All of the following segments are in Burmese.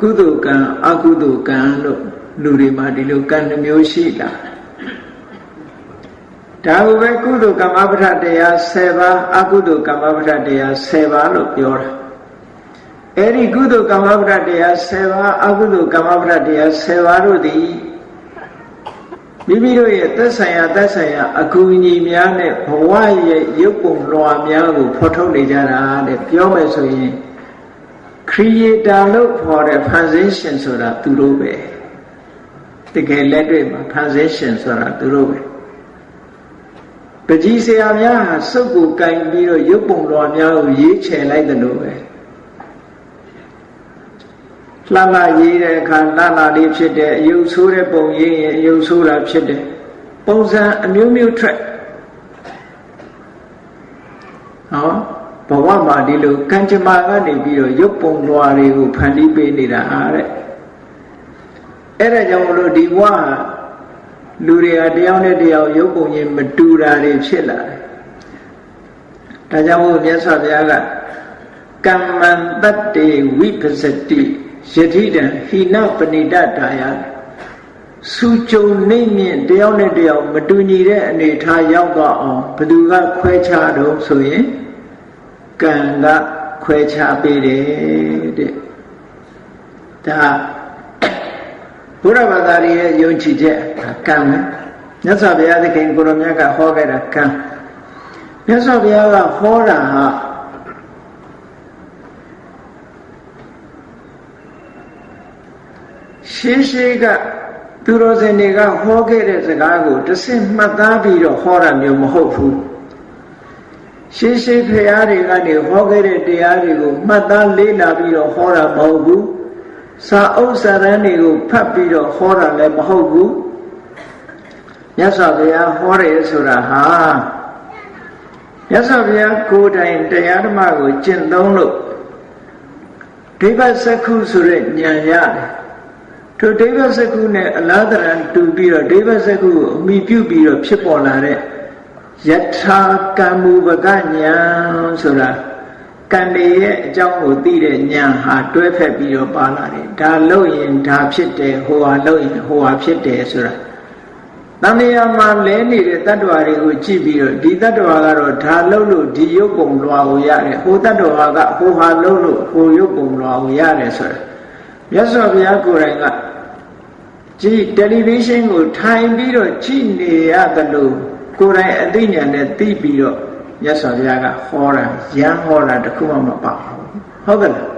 ကုသိုလ်ကံအကုသိုလ်ကံလို့လူတွေမှာဒီလိုကံနှမျိုးရှိလာဒါကိုပဲကုသိုလ်ကမ္မပဋ္ဌတရား10ပါးအကုသိုလ်ကမ္မပဋ္ဌတရား10ပါးလို့ပြောတာအဲ့ဒီကုသိုလ်ကမ္မပဋ္ဌတရား10ပါးအကုသိုလ်ကမ္မပဋ္ဌတရား10ပါးတို့သည်မိမိတို့ရဲ့သက်ဆိုင်ရာသက်ဆိုင်ရာအကူအညီများနဲ့ဘဝရဲ့ရုပ်ပုံလွှာများကိုဖော်ထုတ်နေကြတာတဲ့ပြောမယ်ဆိုရင် creator လို့ခေါ်တဲ့ foundation ဆိုတာသူတို့ပဲတကယ်လက်တွေ့မှာ foundation ဆိုတာသူတို့ပဲပကြီးဆရာများဟာစုပ်ကိုကင်ပြီးတော့ရုပ်ပုံလွှာများကိုရေးချယ်လိုက်တယ်လို့ပဲလှလှရေးတဲ့အခါလှလှလေးဖြစ်တယ်အယုတ်ဆိုးတဲ့ပုံရေးရင်အယုတ်ဆိုးတာဖြစ်တယ်ပုံစံအမျိုးမျိုးထွက်ဟော ဘဝမှာဒီလိုကံကြမ္မာကနေပြီးတော့ရုပ်ပုံလွှာတွေကိုဖန်တီးပေးနေတာအားတဲ့အဲ့ဒါကြောင့်မလို့ဒီဘဝလူတွေကတယောက်နဲ့တယောက်ရုပ်ပုံချင်းမတူတာတွေဖြစ်လာတယ်ဒါကြောင့်မို့မြတ်စွာဘုရားကကမ္မံတတ္တေဝိပစတိယတိတံဟိနပဏိတတာယစုကြုံနေမြင့်တယောက်နဲ့တယောက်မတူညီတဲ့အနေထားရောက်တော့အောင်ဘသူကခွဲခြားတော့ဆိုရင် ကံကခွဲခြားပေးတယ်တဲ့ဒါဘုရားဘာသာရဲ့ယုံကြည်ချက်ကံပဲမြတ်စွာဘုရားသခင်ကိုရောမြတ်ကဟောခဲ့တာကံမြတ်စွာဘုရားကဟောတာဟာရှင်းရှင်းကသူတော်စင်တွေကဟောခဲ့တဲ့စကားကိုတစ်စင်မှတ်သားပြီးတော့ဟောတာမျိုးမဟုတ်ဘူး ရှင်းရှင်းဖရာတွေကနေဟောခဲ့တဲ့တရားတွေကိုမှတ်သားလေ့လာပြီးတော့ဟောတာမဟုတ်ဘူးစာအုပ်စာတမ်းတွေကိုဖတ်ပြီးတော့ဟောတာလည်းမဟုတ်ဘူးမြတ်စွာဘုရားဟောတယ်ဆိုတာဟာမြတ်စွာဘုရားကိုယ်တိုင်တရားဓမ္မကိုကျင့်သုံးလို့ဒိဗ္ဗစက္ခုဆိုတဲ့ဉာဏ်ရတယ်ထိုဒိဗ္ဗစကုနဲ့အလားတရံတူပြီးတော့ဒိဗ္ဗစကုကိုအမိပြုပြီးတော့ဖြစ်ပေါ်လာတဲ့ ယထာကမ္မူပကညာဆိုတာကံတွေရဲ့အကြောင်းကိုသိတဲ့ညာဟာတွဲဖက်ပြီးတော့ပါလာတယ်ဒါလို့ရင်ဒါဖြစ်တယ်ဟိုဟာလို့ရင်ဟိုဟာဖြစ်တယ်ဆိုတာတန်မြာမှာလဲနေတဲ့တ attva တွေကိုကြည့်ပြီးတော့ဒီတ attva ကတော့ဒါလို့လို့ဒီရုပ်ပုံလွာကိုရတယ်ဟိုတ attva ကဟိုဟာလို့လို့ဟိုရုပ်ပုံလွာကိုရတယ်ဆိုတာမြတ်စွာဘုရားကိုယ်တိုင်ကကြည့်တယ်လီဗီရှင်းကိုထိုင်ပြီးတော့ကြည့်နေရတယ်လို့ ကိုယ်တိုင်အသိဉာဏ်နဲ့သိပြီးတော့မြတ်စွာဘုရားကဟောတာရမ်းဟောတာတခုမှမပါဘူးဟုတ်ကဲ့လား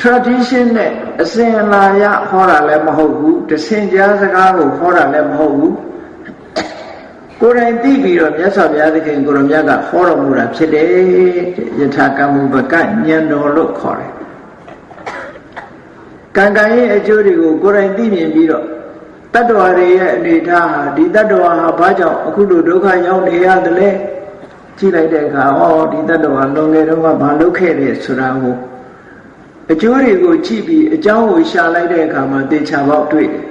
tradition နဲ့အစဉ်အလာရဟောတာလည်းမဟုတ်ဘူးတဆင်ကြားစကားကိုဟောတာလည်းမဟုတ်ဘူးကိုယ်တိုင်သိပြီးတော့မြတ်စွာဘုရားသခင်ကိုရမြတ်ကဟောတော်မူတာဖြစ်တယ်ယထာကမ္မပကဉာဏ်တော်လို့ခေါ်တယ်ကံကံရဲ့အကျိုးတွေကိုကိုယ်တိုင်သိမြင်ပြီးတော့ တတ္တဝါတွေရဲ့အနေထားဟာဒီတတ္တဝါဟာဘာကြောင့်အခုလိုဒုက္ခရောက်နေရတယ်လဲကြည့်လိုက်တဲ့အခါဩဒီတတ္တဝါလွန်ခဲ့တော့ကဘာလုပ်ခဲ့တယ်ဆိုတာကိုအကျိုးတွေကိုကြည့်ပြီးအကြောင်းကိုရှာလိုက်တဲ့အခါမှာတေချာပေါက်တွေ့တယ်